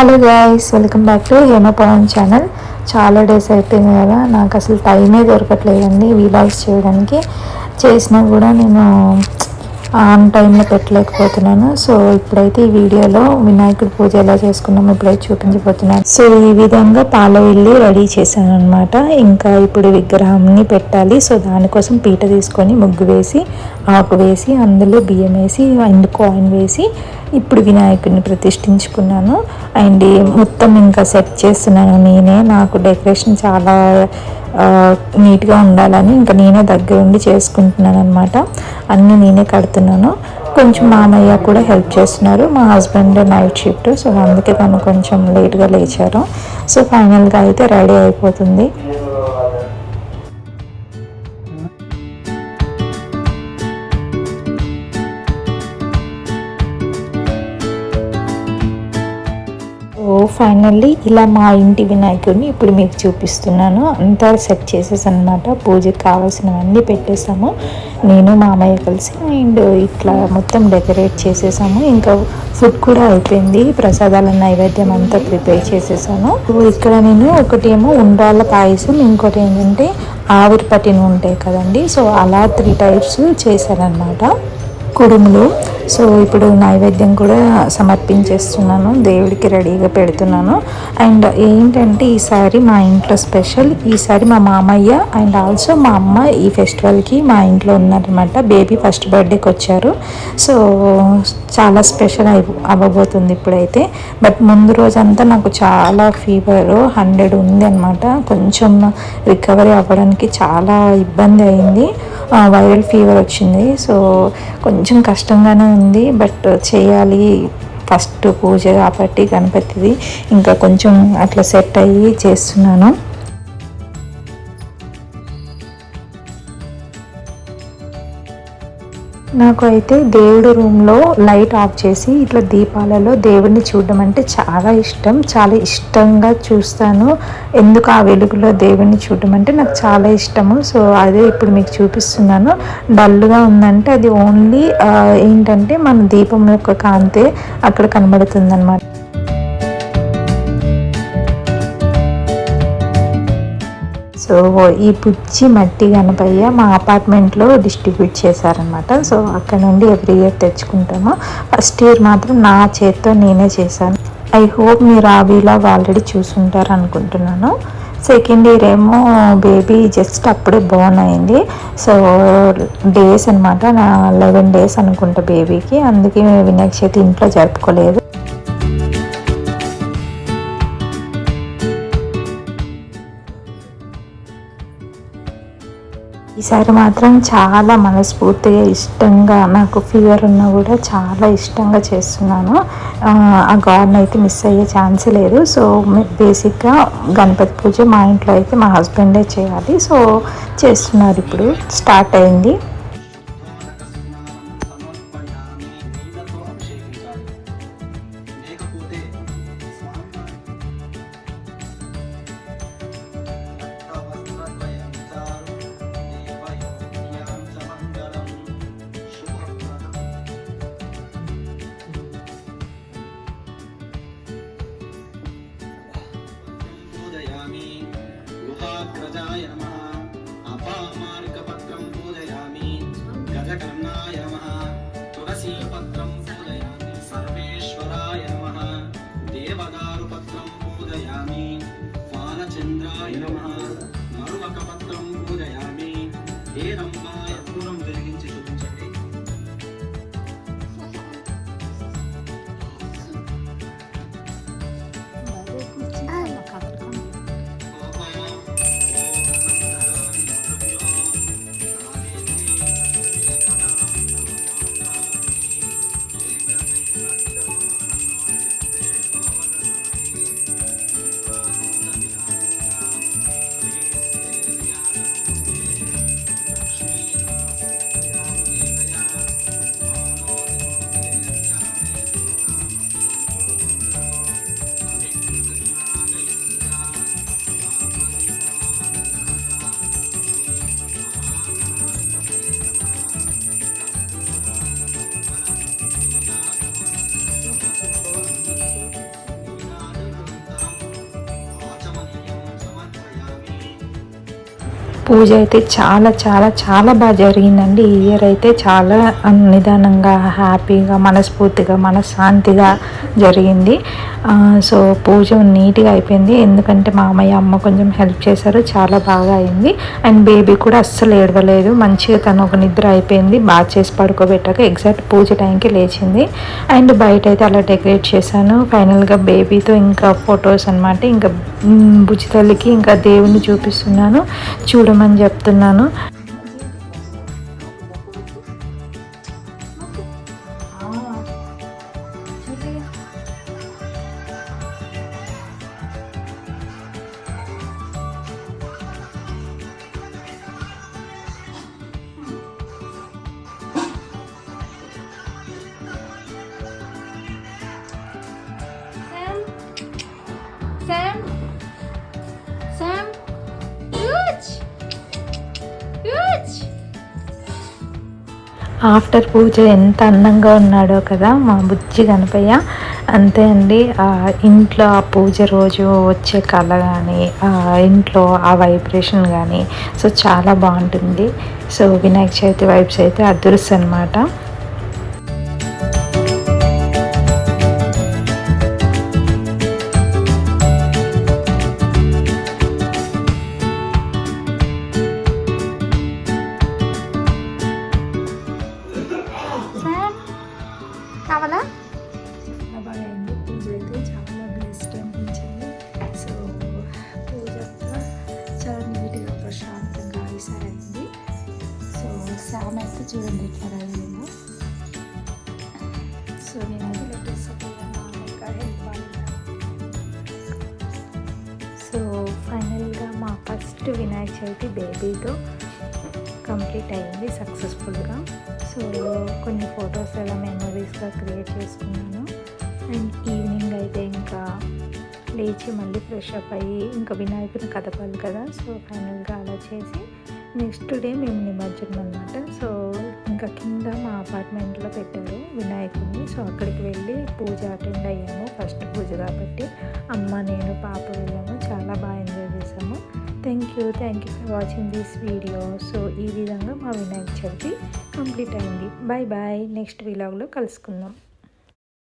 Hello guys welcome back to Hema channel చాలా days అయిపోయింది కదా నాకు అసలు టైమే దొరకట్లేదండి వీలాగ్స్ చేయడానికి. చేసినా కూడా నేను ఆన్ టైంలో పెట్టలేకపోతున్నాను. సో ఇప్పుడైతే ఈ వీడియోలో వినాయకుడి పూజ ఎలా చేసుకున్నామో ఇప్పుడైతే చూపించబోతున్నాను. సో ఈ విధంగా పాల వెళ్ళి రెడీ చేశాను అనమాట ఇంకా ఇప్పుడు విగ్రహాన్ని పెట్టాలి. సో దానికోసం పీట తీసుకొని ముగ్గు వేసి ఆకు వేసి అందులో బియ్యం వేసి అండ్ కాయిన్ వేసి ఇప్పుడు వినాయకుడిని ప్రతిష్ఠించుకున్నాను. అండ్ మొత్తం ఇంకా సెట్ చేస్తున్నాను నేనే. నాకు డెకరేషన్ చాలా నీట్గా ఉండాలని ఇంకా నేనే దగ్గరుండి చేసుకుంటున్నాను అనమాట అన్నీ నేనే కడుతున్నాను. కొంచెం మామయ్య కూడా హెల్ప్ చేస్తున్నారు. మా హస్బెండ్ నైట్ షిఫ్ట్ సో అందుకే తను కొంచెం లేట్గా లేచారు. సో ఫైనల్గా అయితే రెడీ అయిపోతుంది. ఫైనల్లీ ఇలా మా ఇంటి వినాయకుడిని ఇప్పుడు మీకు చూపిస్తున్నాను. అంతా సెట్ చేసేసి అనమాట పూజకి కావాల్సినవన్నీ పెట్టేసాము నేను మామయ్య కలిసి అండ్ ఇట్లా మొత్తం డెకరేట్ చేసేసాము. ఇంకా ఫుడ్ కూడా అయిపోయింది. ప్రసాదాల నైవేద్యం అంతా ప్రిపేర్ చేసేసాను. ఇక్కడ నేను ఒకటి ఏమో ఉండ్రాళ్ళ పాయసం ఇంకోటి ఏంటంటే ఆవిరి పట్టిన ఉంటాయి కదండి. సో అలా త్రీ టైప్స్ చేశారనమాట కుడుములు. సో ఇప్పుడు నైవేద్యం కూడా సమర్పించేస్తున్నాను. దేవుడికి రెడీగా పెడుతున్నాను. అండ్ ఏంటంటే ఈసారి మా ఇంట్లో స్పెషల్ ఈసారి మా మామయ్య అండ్ ఆల్సో మా అమ్మ ఈ ఫెస్టివల్కి మా ఇంట్లో ఉన్నారనమాట బేబీ ఫస్ట్ బర్త్డేకి వచ్చారు. సో చాలా స్పెషల్ అయి అవ్వబోతుంది ఇప్పుడైతే. బట్ ముందు రోజంతా నాకు చాలా ఫీవర్ హండ్రెడ్ ఉంది అనమాట కొంచెం రికవరీ అవ్వడానికి చాలా ఇబ్బంది అయింది. వైరల్ ఫీవర్ వచ్చింది. సో కొంచెం కష్టంగానే ఉంది. బట్ చేయాలి. ఫస్ట్ పూజ కాబట్టి గణపతిది. ఇంకా కొంచెం అట్లా సెట్ అయ్యి చేస్తున్నాను. నాకు అయితే దేవుడు రూమ్లో లైట్ ఆఫ్ చేసి ఇట్లా దీపాలలో దేవుడిని చూడడం అంటే చాలా ఇష్టం. చాలా ఇష్టంగా చూస్తాను. ఎందుకు ఆ వెలుగులో దేవుడిని చూడడం అంటే నాకు చాలా ఇష్టము. సో అదే ఇప్పుడు మీకు చూపిస్తున్నాను. డల్గా ఉందంటే అది ఓన్లీ ఏంటంటే మన దీపం యొక్క కాంతే అక్కడ కనబడుతుంది సో ఈ పుచ్చి మట్టి గణపయ్య మా అపార్ట్మెంట్లో డిస్ట్రిబ్యూట్ చేశారనమాట సో అక్కడ నుండి ఎవ్రీ ఇయర్ తెచ్చుకుంటాము. ఫస్ట్ ఇయర్ మాత్రం నా చేత్తో నేనే చేశాను. ఐ హోప్ మీరు ఆ వీలాగ్ ఆల్రెడీ చూసుంటారు అనుకుంటున్నాను సెకండ్ ఇయర్ ఏమో బేబీ జస్ట్ అప్పుడే బోర్న్ అయింది. సో డేస్ అనమాట నా లెవెన్ డేస్ అనుకుంటా బేబీకి. అందుకే వినాయక చవితి ఇంట్లో జరుపుకోలేదు. ఈసారి మాత్రం చాలా మనస్ఫూర్తిగా ఇష్టంగా నాకు ఫీవర్ ఉన్నా కూడా చాలా ఇష్టంగా చేస్తున్నాను. ఆ గాడ్ని అయితే మిస్ అయ్యే ఛాన్స్ లేదు. సో బేసిక్గా గణపతి పూజ మా ఇంట్లో అయితే మా హస్బెండే చేయాలి. సో చేస్తున్నారు ఇప్పుడు. స్టార్ట్ అయింది. గజాయ నమ అపామార్క పత్రం పూజయామి గజకర్ణాయ నమ తులసీ పత్రం పూజయామి సర్వేశ్వరాయ నమ దేవదారు పత్రం పూజయామి బాలచంద్రాయ నమ మరువక పత్రం పూజయామి వేదంబా పూజ అయితే చాలా చాలా చాలా బాగా జరిగిందండి. ఈ ఇయర్ అయితే చాలా నిదానంగా హ్యాపీగా మనస్ఫూర్తిగా మనశ్శాంతిగా జరిగింది. సో పూజ నీట్గా అయిపోయింది. ఎందుకంటే మా అమ్మయ్య అమ్మ కొంచెం హెల్ప్ చేశారు. చాలా బాగా అయింది. అండ్ బేబీ కూడా అస్సలు ఏడవలేదు. మంచిగా తను ఒక నిద్ర అయిపోయింది. బాగా చేసి పడుకోబెట్టాక ఎగ్జాక్ట్ పూజ టైంకి లేచింది. అండ్ బయట అయితే అలా డెకరేట్ చేశాను. ఫైనల్గా బేబీతో ఇంకా ఫొటోస్ అనమాట ఇంకా బుజ్జితల్లికి తల్లికి ఇంకా దేవుణ్ణి చూపిస్తున్నాను. చేయమని చెప్తున్నాను? ఆఫ్టర్ పూజ ఎంత అందంగా ఉన్నాడో కదా మా బుజ్జి గణపయ్య. అంతే అండి ఇంట్లో ఆ పూజ రోజు వచ్చే కళ కానీ ఆ ఇంట్లో ఆ వైబ్రేషన్ కానీ సో చాలా బాగుంటుంది. సో వినాయక చవితి వైబ్స్ అయితే అదృశ్యం అనమాట చూడండి ఎట్లా రెడీ సో నేను లెటర్స్ సో ఫైనల్గా మా ఫస్ట్ వినాయక చవితి బేబీతో కంప్లీట్ అయింది సక్సెస్ఫుల్గా సో కొన్ని ఫొటోస్ అలా మెమరీస్గా క్రియేట్ చేసుకున్నాను. అండ్ ఈవినింగ్ అయితే ఇంకా లేచి మళ్ళీ ఫ్రెష్ అప్ అయ్యి ఇంకా వినాయకుని కదపాలి కదా. సో ఫైనల్గా అలా చేసి నెక్స్ట్ డే మేము నిమజ్జనం అనమాట సో ఇంకా కింద మా అపార్ట్మెంట్లో పెట్టారు వినాయకుడిని. సో అక్కడికి వెళ్ళి పూజ అటెండ్ అయ్యాము. ఫస్ట్ పూజ కాబట్టి అమ్మ నేను పాప వెళ్ళాము. చాలా బాగా ఎంజాయ్ చేసాము thank you thank you for watching this video so ఈ విధంగా మా వినాయక చవితి కంప్లీట్ అయింది. బాయ్ బాయ్ నెక్స్ట్ విలాగ్లో కలుసుకుందాం.